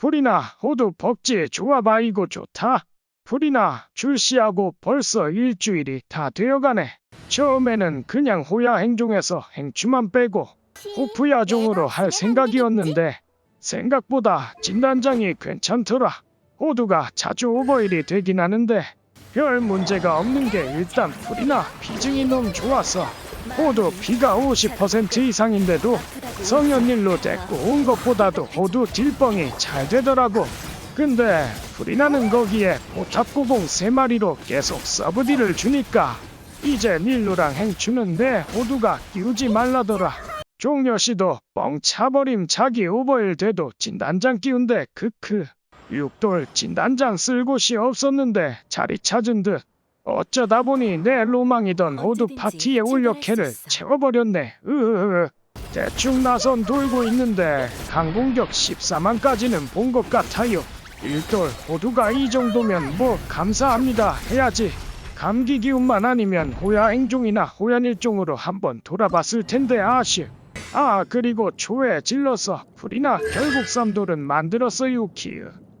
풀이나 호두 벅지 이거 좋다. 풀이나 출시하고 벌써 일주일이 다 되어가네. 처음에는 그냥 호야 행종에서 행추만 빼고 호프야종으로 할 생각이었는데 생각보다 진단장이 괜찮더라. 호두가 자주 오버일이 되긴 하는데 별 문제가 없는 게 일단 풀이나 비중이 너무 좋아서 호두 비가 50% 이상인데도 성현일로 데리고 온 것보다도 호두 딜뻥이 잘 되더라고. 근데 불이 나는 거기에 포탑고공 세 마리로 계속 서브딜을 주니까 이제 닐루랑 행추는데 호두가 끼우지 말라더라. 종려 씨도 뻥 차버림 자기 오버일 돼도 진단장 끼운데 크크. 육돌 진단장 쓸 곳이 없었는데 자리 찾은 듯 어쩌다 보니 내 로망이던 호두 파티에 올려 캐를 채워버렸네. 으으으. 대충 나선 돌고 있는데 강공격 14만까지는 본 것 같아요. 일돌 호두가 이 정도면 뭐 감사합니다 해야지. 감기 기운만 아니면 호야 행종이나 호연 일종으로 한번 돌아봤을 텐데 아쉬. 아 그리고 초에 질러서 풀이나 결국 쌈돌은 만들었어요 키읔.